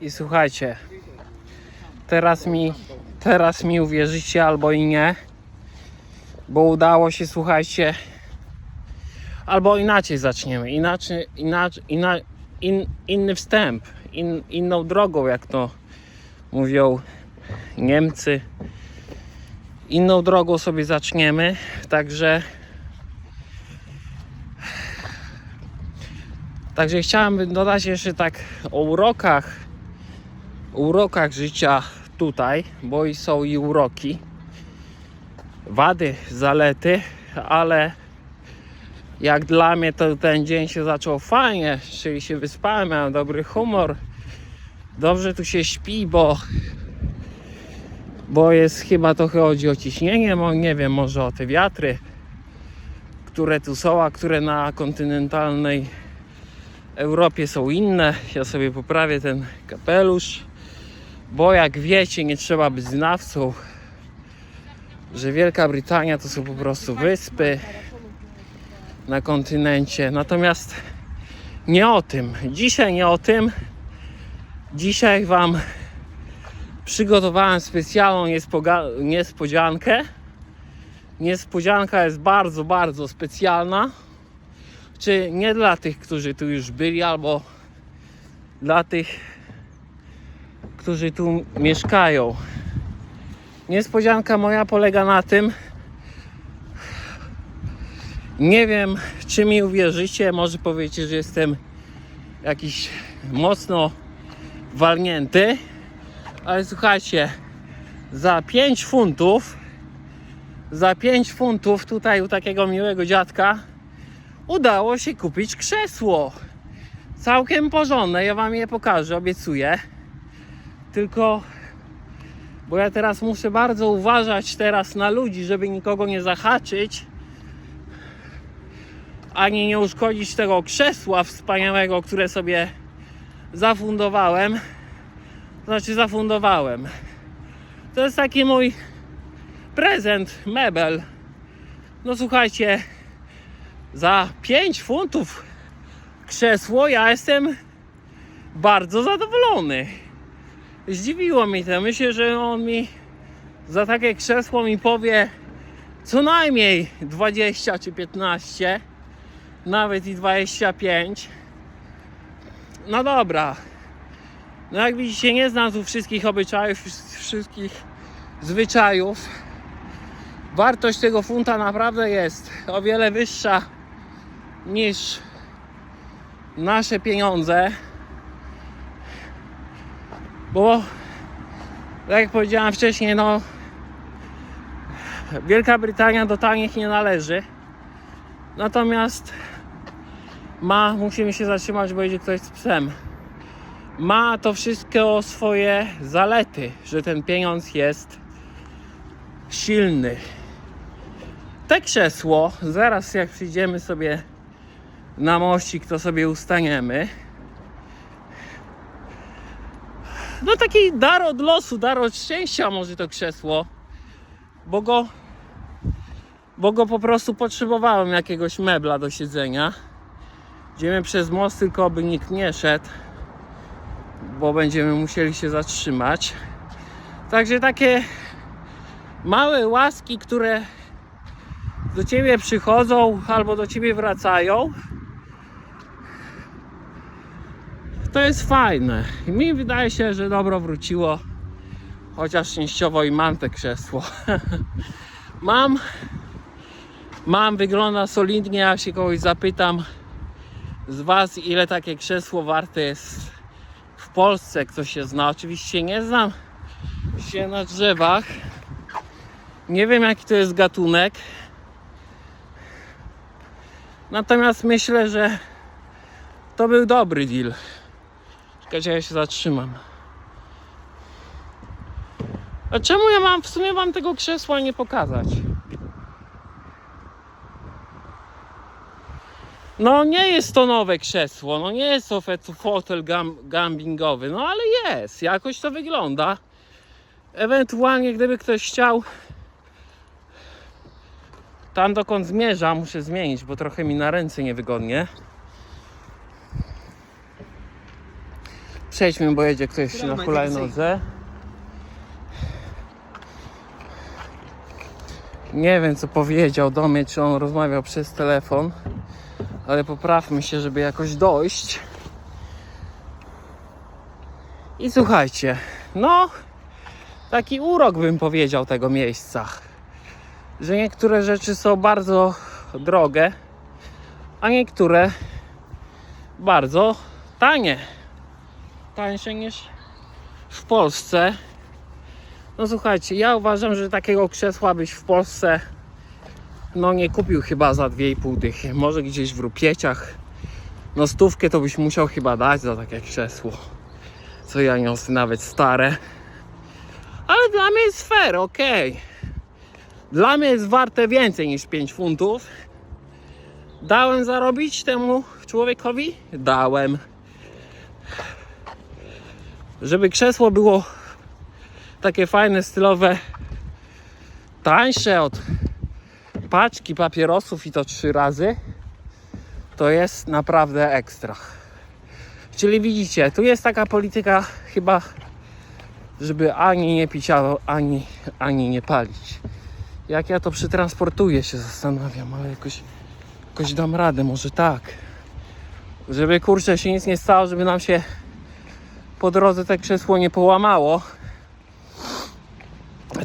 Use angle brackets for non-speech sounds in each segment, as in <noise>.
I słuchajcie, teraz mi, teraz mi uwierzycie albo i nie, bo udało się, słuchajcie, albo inaczej zaczniemy, inaczej, inaczej, ina, in, inny wstęp, in, inną drogą, jak to mówią Niemcy. Inną drogą sobie zaczniemy, także Także chciałem dodać jeszcze tak o urokach, urokach życia tutaj, bo i są i uroki, wady, zalety, ale jak dla mnie to ten dzień się zaczął fajnie, czyli się wyspałem, miałem dobry humor, dobrze tu się śpi, bo bo jest chyba to chodzi o ciśnienie, nie wiem, może o te wiatry, które tu są, a które na kontynentalnej Europie są inne. Ja sobie poprawię ten kapelusz, bo jak wiecie, nie trzeba być znawcą, że Wielka Brytania to są po prostu wyspy na kontynencie. Natomiast nie o tym. Dzisiaj nie o tym. Dzisiaj Wam przygotowałem specjalną niespodziankę. Niespodzianka jest bardzo, bardzo specjalna czy nie dla tych, którzy tu już byli, albo dla tych, którzy tu mieszkają. Niespodzianka moja polega na tym, nie wiem, czy mi uwierzycie, może powiecie, że jestem jakiś mocno walnięty, ale słuchajcie, za 5 funtów, za 5 funtów tutaj u takiego miłego dziadka udało się kupić krzesło. Całkiem porządne, ja wam je pokażę, obiecuję. Tylko, bo ja teraz muszę bardzo uważać teraz na ludzi, żeby nikogo nie zahaczyć, ani nie uszkodzić tego krzesła wspaniałego, które sobie zafundowałem. Znaczy zafundowałem. To jest taki mój prezent, mebel. No słuchajcie, za 5 funtów krzesło ja jestem bardzo zadowolony. Zdziwiło mnie to. Myślę, że on mi za takie krzesło mi powie co najmniej 20 czy 15, nawet i 25. No dobra. No jak widzicie, nie znam tu wszystkich obyczajów, wszystkich zwyczajów. Wartość tego funta naprawdę jest o wiele wyższa niż nasze pieniądze. Bo tak jak powiedziałem wcześniej, no Wielka Brytania do tanich nie należy. Natomiast ma, musimy się zatrzymać, bo idzie ktoś z psem. Ma to wszystko swoje zalety, że ten pieniądz jest silny. Te krzesło, zaraz jak przyjdziemy sobie na mościk, to sobie ustaniemy. No taki dar od losu, dar od szczęścia może to krzesło, bo go, bo go po prostu potrzebowałem jakiegoś mebla do siedzenia. Idziemy przez most, tylko by nikt nie szedł, bo będziemy musieli się zatrzymać. Także takie małe łaski, które do ciebie przychodzą albo do ciebie wracają. To jest fajne. I mi wydaje się, że dobro wróciło. Chociaż częściowo i mam te krzesło. <laughs> mam. Mam, wygląda solidnie. Jak się kogoś zapytam z Was, ile takie krzesło warte jest w Polsce, kto się zna. Oczywiście nie znam się na drzewach. Nie wiem jaki to jest gatunek. Natomiast myślę, że to był dobry deal. Czekajcie, ja się zatrzymam. A czemu ja mam w sumie wam tego krzesła nie pokazać? No nie jest to nowe krzesło, no nie jest to fotel gam, gambingowy, no ale jest, jakoś to wygląda. Ewentualnie gdyby ktoś chciał tam dokąd zmierzam, muszę zmienić, bo trochę mi na ręce niewygodnie. Przejdźmy, bo jedzie ktoś na hulajnodze. Nie wiem co powiedział do mnie, czy on rozmawiał przez telefon, ale poprawmy się, żeby jakoś dojść. I słuchajcie, no taki urok bym powiedział tego miejsca, że niektóre rzeczy są bardzo drogie, a niektóre bardzo tanie. Tańsze niż w Polsce. No słuchajcie, ja uważam, że takiego krzesła byś w Polsce no nie kupił chyba za 2,5 dychy. Może gdzieś w rupieciach. No stówkę to byś musiał chyba dać za takie krzesło. Co ja niosę nawet stare. Ale dla mnie jest fair, okej. Dla mnie jest warte więcej niż 5 funtów. Dałem zarobić temu człowiekowi? Dałem. Żeby krzesło było takie fajne, stylowe, tańsze od paczki papierosów i to trzy razy, to jest naprawdę ekstra. Czyli widzicie, tu jest taka polityka chyba, żeby ani nie pić, ani, ani nie palić. Jak ja to przetransportuję się zastanawiam, ale jakoś, jakoś dam radę, może tak. Żeby kurczę się nic nie stało, żeby nam się po drodze te krzesło nie połamało.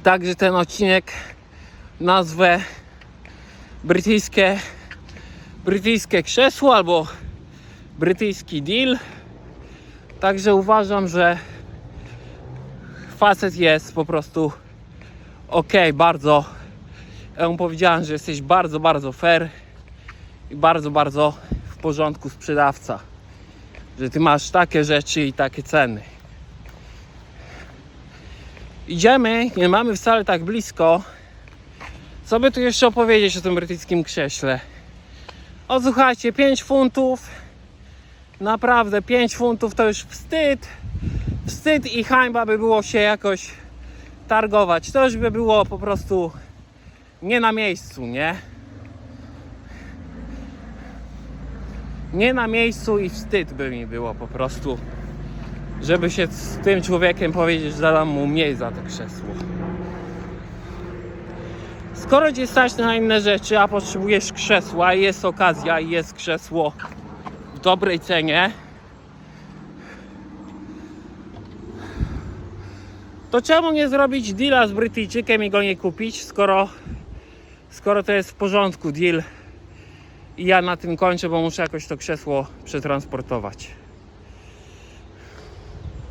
Także ten odcinek nazwę brytyjskie brytyjskie krzesło albo brytyjski deal. Także uważam, że facet jest po prostu ok, bardzo. Ja mu powiedziałem, że jesteś bardzo, bardzo fair i bardzo, bardzo w porządku sprzedawca. Że ty masz takie rzeczy i takie ceny. Idziemy, nie mamy wcale tak blisko. Co by tu jeszcze opowiedzieć o tym brytyjskim krześle? O słuchajcie, 5 funtów. Naprawdę 5 funtów to już wstyd. Wstyd i hańba by było się jakoś targować. To już by było po prostu nie na miejscu, nie? Nie na miejscu i wstyd by mi było po prostu, żeby się z tym człowiekiem powiedzieć, że dam mu mniej za to krzesło. Skoro cię stać na inne rzeczy, a potrzebujesz krzesła, i jest okazja i jest krzesło w dobrej cenie, to czemu nie zrobić deala z Brytyjczykiem i go nie kupić, skoro, skoro to jest w porządku deal i ja na tym kończę, bo muszę jakoś to krzesło przetransportować.